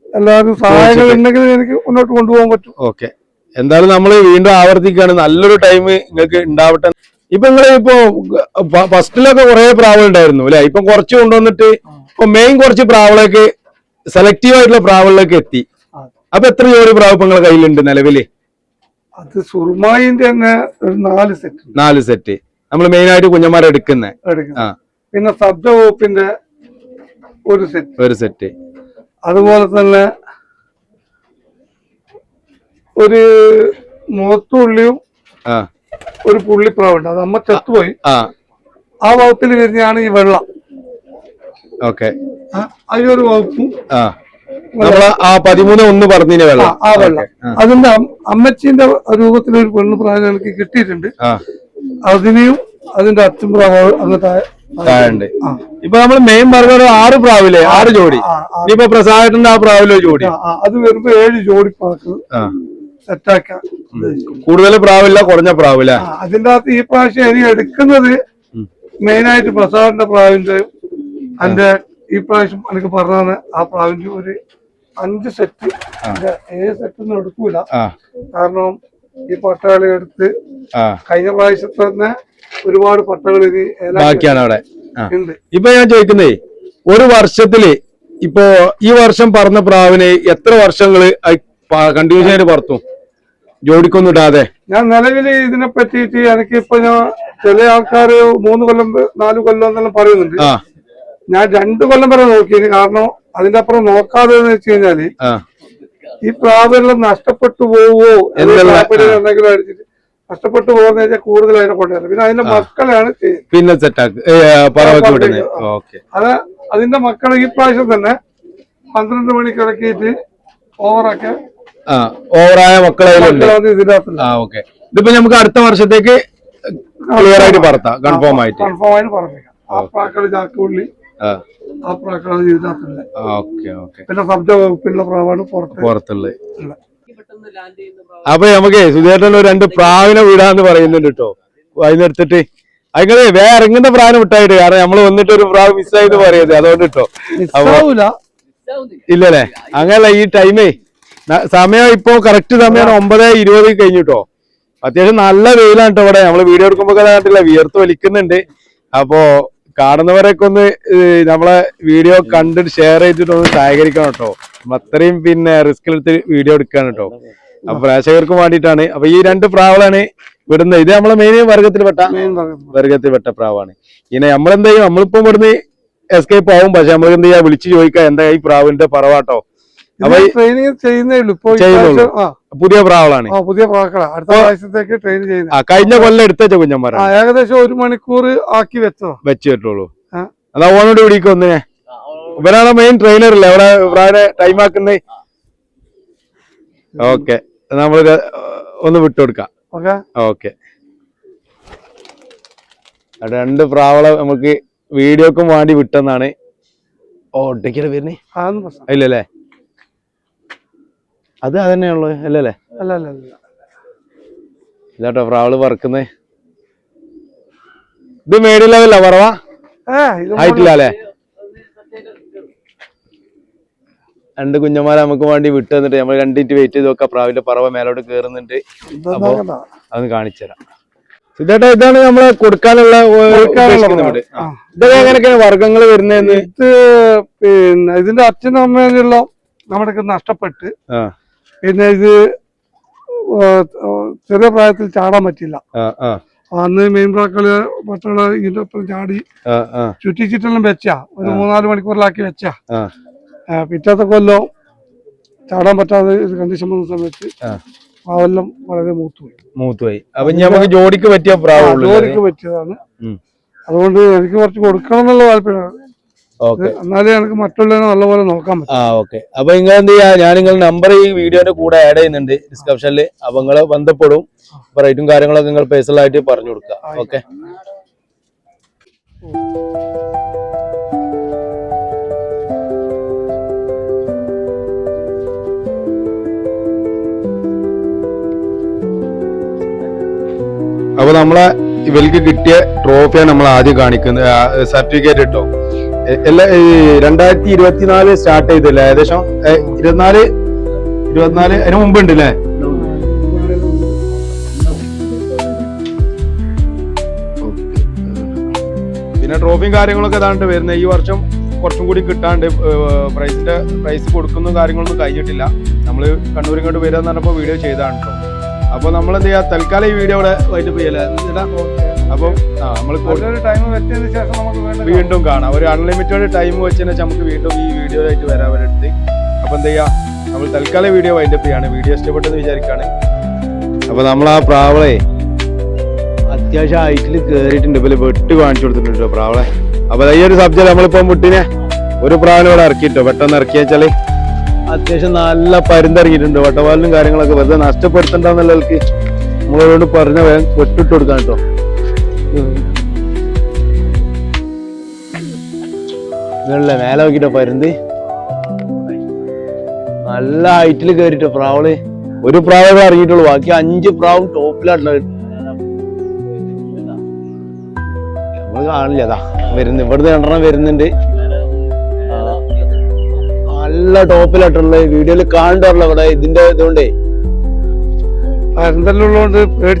എല്ലാവരും സഹായങ്ങൾ ഉണ്ടെങ്കിൽ എനിക്ക് മുന്നോട്ട് കൊണ്ടുപോകാൻ പറ്റും. ഓക്കെ. എന്തായാലും നമ്മൾ വീണ്ടും ആവർത്തിക്കുകയാണ്. നല്ലൊരു ടൈം നിങ്ങൾക്ക് ഉണ്ടാവട്ടെ. ഇപ്പൊ നിങ്ങൾ ഇപ്പൊ ഫസ്റ്റിലൊക്കെ കുറെ പ്രാവൾ ഉണ്ടായിരുന്നു അല്ലെ? ഇപ്പൊ കുറച്ച് കൊണ്ടുവന്നിട്ട് ഇപ്പൊ മെയിൻ കുറച്ച് പ്രാവളേക്ക് സെലക്റ്റീവ് ആയിട്ടുള്ള പ്രാവളിലേക്ക് എത്തി. അപ്പൊ എത്ര ജോഡി പ്രാവ് ഇപ്പൊ നിങ്ങളെ കയ്യിലുണ്ട് നിലവിൽ? അത് സുർമായിന്റെ തന്നെ ഒരു നാല് സെറ്റ് നാല് സെറ്റ് നമ്മൾ മെയിൻ ആയിട്ട് കുഞ്ഞന്മാരെ എടുക്കുന്നത് ആ. പിന്നെ സബ്ദ വകുപ്പിന്റെ ഒരു സെറ്റ് ഒരു സെറ്റ് അതുപോലെ തന്നെ ഒരു മുഖത്തുള്ളിയും ഒരു പുള്ളിപ്രാവുണ്ട്. അത് അമ്മ ചത്തുപോയി. ആ. ആ വകുപ്പിൽ വരുന്നതാണ് ഈ വെള്ളം. ഓക്കെ. ഒരു വകുപ്പും ആ. പതിമൂന്ന് ഒന്ന് പറഞ്ഞതിന് ആ, വെള്ളം. ആ. വെള്ളം അതിന്റെ അമ്മച്ചിന്റെ രൂപത്തിൽ ഒരു പെണ്ണു പ്രായം എനിക്ക് കിട്ടിയിട്ടുണ്ട് അതിനെയും അതിന്റെ അച്ഛൻ പ്രാവ് അങ്ങ് താഴുണ്ട് ഇപ്പൊ നമ്മൾ മെയിൻ പറഞ്ഞ ആറ് പ്രാവിലെ ആറ് ജോഡി. ഇനിയിപ്പോ പ്രസാദത്തിന്റെ ആ പ്രാവിലെ ജോഡി? അത് വരുമ്പോ ഏഴ് ജോഡി പാക്ക്. ആ സെറ്റാക്കാൻ കൂടുതൽ പ്രാവില്ല കുറഞ്ഞ പ്രാവില്ല. അതിന്റെ അതിന്റെ അകത്ത് ഈ പ്രാവശ്യം ഇനി എടുക്കുന്നത്. മെയിനായിട്ട് പ്രസാദിന്റെ പ്രാവിന്റെ അതിന്റെ ഈ പ്രാവശ്യം എനിക്ക് പറഞ്ഞാണ് ആ പ്രാവിന്റെ ഒരു അഞ്ച് സെറ്റ് ഏഴ് സെറ്റ് ഒന്നും എടുക്കൂല കാരണം ഈ പട്ടാളി എടുത്ത് കഴിഞ്ഞ പ്രാവശ്യത്തെ തന്നെ ഒരുപാട് പട്ടകൾ ഇനി ബാക്കിയാണ് അവിടെ. ഇപ്പൊ ഞാൻ ചോദിക്കുന്നേ ഒരു വർഷത്തിൽ ഇപ്പോ ഈ വർഷം പറന്ന പ്രാവിനെ എത്ര വർഷങ്ങൾ കണ്ടിന്യൂസ് ആയിട്ട് പറത്തും? ജോഡിക്കൊന്നും ഇടാതെ ഞാൻ നിലവിൽ ഇതിനെ പറ്റിയിട്ട് എനിക്ക് ഇപ്പൊ ഞാൻ ചില ആൾക്കാർ മൂന്ന് കൊല്ലം നാല് കൊല്ലം എന്നെല്ലാം പറയുന്നുണ്ട്. ഞാൻ രണ്ടു കൊല്ലം വരെ നോക്കിയിന്. കാരണം അതിന്റെ അപ്പുറം നോക്കാതെ എന്ന് വെച്ച് കഴിഞ്ഞാൽ ഈ പ്രാവെല്ലാം നഷ്ടപ്പെട്ടു പോവോ എന്നുള്ള- എന്തെങ്കിലും അടിച്ചിട്ട് നഷ്ടപ്പെട്ടു പോകുന്ന വെച്ചാൽ കൂടുതൽ അതിനെ കൊണ്ടുവരണം പിന്നെ അതിന്റെ മക്കളെയാണ് പിന്നെ സെറ്റാക്ക് അത് അതിന്റെ മക്കളെ ഈ പ്രാവശ്യം തന്നെ പന്ത്രണ്ട് മണിക്ക് ഇറക്കിയിട്ട് ഓവറൊക്കെ ആ ഓവറായ മക്കളെ ആ ഓക്കെ. ഇതിപ്പോ നമുക്ക് അടുത്ത വർഷത്തേക്ക് ക്ലിയർ ആയിട്ട് പറത്താം കൺഫേം ആയിട്ട്. കൺഫേം ആയിട്ട് പറഞ്ഞേക്കാം ചാക്കുള്ളി ഓക്കെ. ഓക്കെ പിന്നെ ശബ്ദ വകുപ്പിലുള്ള പ്രാവാണ് പുറത്ത്. പുറത്തുള്ളത് ഉള്ളത്. അപ്പൊ നമുക്ക് സുധേട്ടൻ രണ്ട് പ്രാവിനെ വിടാന്ന് പറയുന്നുണ്ട് കേട്ടോ. അതിനെടുത്തിട്ട് അതിങ്ങനെ വേറെ ഇറങ്ങുന്ന പ്രാവിനെ വിട്ടായിട്ട് കാരണം നമ്മൾ വന്നിട്ട് ഒരു പ്രാവ് മിസ്സായി പറയുന്നത്. അതുകൊണ്ട് കേട്ടോ. ഇല്ലല്ലേ? അങ്ങനല്ല ഈ ടൈമേ സമയം ഇപ്പോ കറക്റ്റ് സമയമാണ് ഒമ്പത് ഇരുപത് കഴിഞ്ഞിട്ടോ. അത്യാവശ്യം നല്ല വെയിലാണ് കേട്ടോ ഇവിടെ. നമ്മൾ വീഡിയോ എടുക്കുമ്പോ കണ്ടില്ല വിയർത്ത് വലിക്കുന്നുണ്ട്. അപ്പോ കാണുന്നവരൊക്കെ ഒന്ന് നമ്മളെ വീഡിയോ കണ്ടിട്ട് ഷെയർ ചെയ്തിട്ട് ഒന്ന് സഹകരിക്കണം കേട്ടോ അത്രയും പിന്നെ റിസ്ക് എടുത്ത് വീഡിയോ എടുക്കാണ് കേട്ടോ അപ്പൊ പ്രേക്ഷകർക്ക് വേണ്ടിയിട്ടാണ്. അപ്പൊ ഈ രണ്ട് പ്രാവളാണ് വിടുന്നത്. ഇത് നമ്മളെ മെയിൻ വർഗത്തിൽപ്പെട്ട വർഗത്തിൽപ്പെട്ട പ്രാവാണ്. ഇനി നമ്മളെന്താ ചെയ്യും നമ്മളിപ്പോ ഇവിടുന്ന് എസ്കേപ്പ് ആവും. പക്ഷെ നമ്മൾ എന്ത് ചെയ്യാ വിളിച്ചു ചോദിക്കാം എന്താ ഈ പ്രാവിന്റെ പറവാട്ടോ അപ്പൊ ട്രെയിനിങ് ചെയ്യുന്നേ ഉള്ളൂ. ചെയ്യുന്നുള്ളൂ. പുതിയ പ്രാവളാണ്. പുതിയ പ്രാക്കളാണ് അടുത്ത പ്രാവശ്യത്തേക്ക് ട്രെയിൻ ചെയ്യുന്നത് കഴിഞ്ഞ കൊല്ലം എടുത്ത കുഞ്ഞന്മാരാണ് ഏകദേശം ഒരു മണിക്കൂർ ആക്കി വെച്ചോ? വെച്ചു പറ്റുള്ളൂ. അതാ ഓണോട് പിടിക്കും ഒന്നിനെ ഇവരാണ് മെയിൻ ട്രെയിനർ അല്ലേ? അവിടെ പ്രാവിനെ ടൈം ആക്കുന്നേ? ഓക്കെ നമ്മൾ ഒന്ന് വിട്ടുകൊടുക്കാം ഓക്കെ. രണ്ട് പ്രാവള നമുക്ക് വീഡിയോക്കും വേണ്ടി വിട്ടെന്നാണ്. ഓ ഒട്ടയ്ക്കൽ വരുന്നേ? ഇല്ലല്ലേ? അത് അതന്നെയുള്ളു അല്ലല്ലേ? അല്ല അല്ല അല്ല ഇല്ലാട്ടോ പ്രാവൾ പറക്കുന്നേ ഇത് മേടി ലെവല്ല പറവാ? ആയിട്ടില്ലേ രണ്ട് കുഞ്ഞന്മാരെ നമുക്ക് വേണ്ടി വിട്ടു തന്നിട്ട് നമ്മൾ കണ്ടിട്ട് വെയിറ്റ് ചെയ്ത് നോക്കാം. പ്രാവിന്റെ പറവ മേലോട്ട് കേറുന്നുണ്ട്. അപ്പൊ. അതൊന്ന് കാണിച്ചു തരാം. ഇതേട്ടാ ഇതാണ് നമ്മൾ കൊടുക്കാനുള്ള. ഇതൊക്കെ എങ്ങനെയൊക്കെയാണ് വർഗങ്ങൾ വരുന്നതെന്ന്? ഇത് പിന്നെ ഇതിന്റെ അച്ഛനും അമ്മയെന്നുള്ള നമ്മുടെ നഷ്ടപ്പെട്ട് പിന്നെ ഇത് ചെറിയ പ്രായത്തിൽ ചാടാൻ പറ്റില്ല. അന്ന് മെയിൻ പ്രാക്കൾ പട്ടുള്ള ഇതിന്റെ ഒപ്പം ചാടി ചുറ്റിച്ചിട്ടെല്ലാം വെച്ച. ഒരു മൂന്നാൽ മണിക്കൂറിലാക്കി വെച്ചാ. പിറ്റത്തെ കൊല്ലം ചാടാൻ പറ്റാതെ കണ്ടീഷൻ വന്ന സമയത്ത് ആ. പാവെല്ലാം വളരെ മൂത്തുപോയി. മൂത്തുപോയി. അപ്പൊ നമുക്ക് ജോഡിക്ക് പറ്റിയ പ്രാവുള്ളൂ ജോലിക്ക് പറ്റിയതാണ്. അതുകൊണ്ട് എനിക്ക് കുറച്ച് കൊടുക്കണം എന്നുള്ള താല്പര്യമാണ്. എന്നാലേ എനിക്ക് മറ്റുള്ളവരെ നല്ലപോലെ നോക്കാൻ പറ്റും. ആ ഓക്കെ. അപ്പൊ നിങ്ങൾ എന്ത് ചെയ്യാ? ഞാൻ നിങ്ങൾ നമ്പർ ഈ വീഡിയോന്റെ കൂടെ ആഡ് ചെയ്യുന്നുണ്ട്. ഡിസ്ക്രിപ്ഷനിൽ അപ്പൊ നിങ്ങളെ ബന്ധപ്പെടും. അപ്പൊ റേറ്റും കാര്യങ്ങളൊക്കെ നിങ്ങൾ പേഴ്സണൽ ആയിട്ട് പറഞ്ഞു കൊടുക്കുക. ഓക്കെ. അപ്പൊ നമ്മളെ ഇവർക്ക് കിട്ടിയ ട്രോഫിയാണ് നമ്മൾ ആദ്യം കാണിക്കുന്നത്. സർട്ടിഫിക്കറ്റ് കിട്ടോ രണ്ടായിരത്തി ഇരുപത്തിനാല് സ്റ്റാർട്ട് ചെയ്തില്ലേ? ഏകദേശം ഇരുപത്തിനാല് ഇരുപത്തിനാല് അതിന് മുമ്പ് ഉണ്ട് അല്ലേ പിന്നെ ട്രോഫിയും കാര്യങ്ങളൊക്കെ ഏതാണ്ട് വരുന്നത് ഈ വർഷം കുറച്ചും കൂടി കിട്ടാണ്ട് പ്രൈസിന്റെ പ്രൈസ് കൊടുക്കുന്ന കാര്യങ്ങളൊന്നും കഴിഞ്ഞിട്ടില്ല. നമ്മൾ കണ്ണൂരിങ്ങോട്ട് വരിക എന്ന് പറഞ്ഞപ്പോൾ വീഡിയോ ചെയ്താണ് കേട്ടോ അപ്പൊ നമ്മൾ എന്ത് ചെയ്യാ തൽക്കാലം ഈ വീഡിയോ ഇവിടെ വൈകിട്ട് ചെയ്യല്ലേ? അപ്പം ആ നമ്മൾ ടൈം വെച്ചതിന് ശേഷം നമുക്ക് വീണ്ടും കാണാം. ഒരു അൺലിമിറ്റഡ് ടൈം വെച്ചതിന് ശേഷം നമുക്ക് വീണ്ടും ഈ വീഡിയോ ആയിട്ട് വരാൻ വേണ്ടി അപ്പൊ എന്ത് ചെയ്യാ നമ്മൾ തൽക്കാലം വീഡിയോ വൈൻഡപ്പ് ചെയ്യാണ്. വീഡിയോ ഇഷ്ടപ്പെട്ടെന്ന് വിചാരിക്കാണ്. അപ്പൊ നമ്മൾ ആ പ്രാവളെ അത്യാവശ്യം ഹൈറ്റിൽ കേറിയിട്ടുണ്ട്. ഇപ്പൊ വെട്ട് കാണിച്ചു കൊടുത്തിട്ടുണ്ട് പ്രാവളെ. അപ്പൊ ഈ ഒരു സബ്ജക്ട് നമ്മളിപ്പോ മുട്ടിനെ ഒരു പ്രാവിനെ ഇവിടെ ഇറക്കിയിട്ടോ. പെട്ടെന്ന് ഇറക്കി വെച്ചാൽ അത്യാവശ്യം നല്ല പരിന്തിറങ്ങിയിട്ടുണ്ട്. വട്ടവാലിനും കാര്യങ്ങളൊക്കെ വെറുതെ നഷ്ടപ്പെടുത്തണ്ടെന്നുള്ളവർക്ക് നമ്മളോട് പറഞ്ഞ വേഗം വെട്ടിട്ട് കൊടുക്കാൻ കേട്ടോ. ഇതല്ലേ മേലെ നോക്കിട്ടോ പരുന്ത്. നല്ല ഹൈറ്റിൽ കയറിട്ടോ പ്രാവൾ. ഒരു പ്രാവേ ഇറങ്ങിയിട്ടുള്ളൂ. ബാക്കി അഞ്ച് പ്രാവും ടോപ്പിലായിട്ടുള്ളത് നമ്മൾ കാണില്ല അതാ വരുന്നു. ഇവിടുന്ന് രണ്ടെണ്ണം വരുന്നുണ്ട്. നല്ല ടോപ്പിലായിട്ടുള്ള വീഡിയോയിൽ കാണണ്ടല്ലോ ഇവിടെ ഇതിന്റെ ഇതുകൊണ്ടേ. പേടി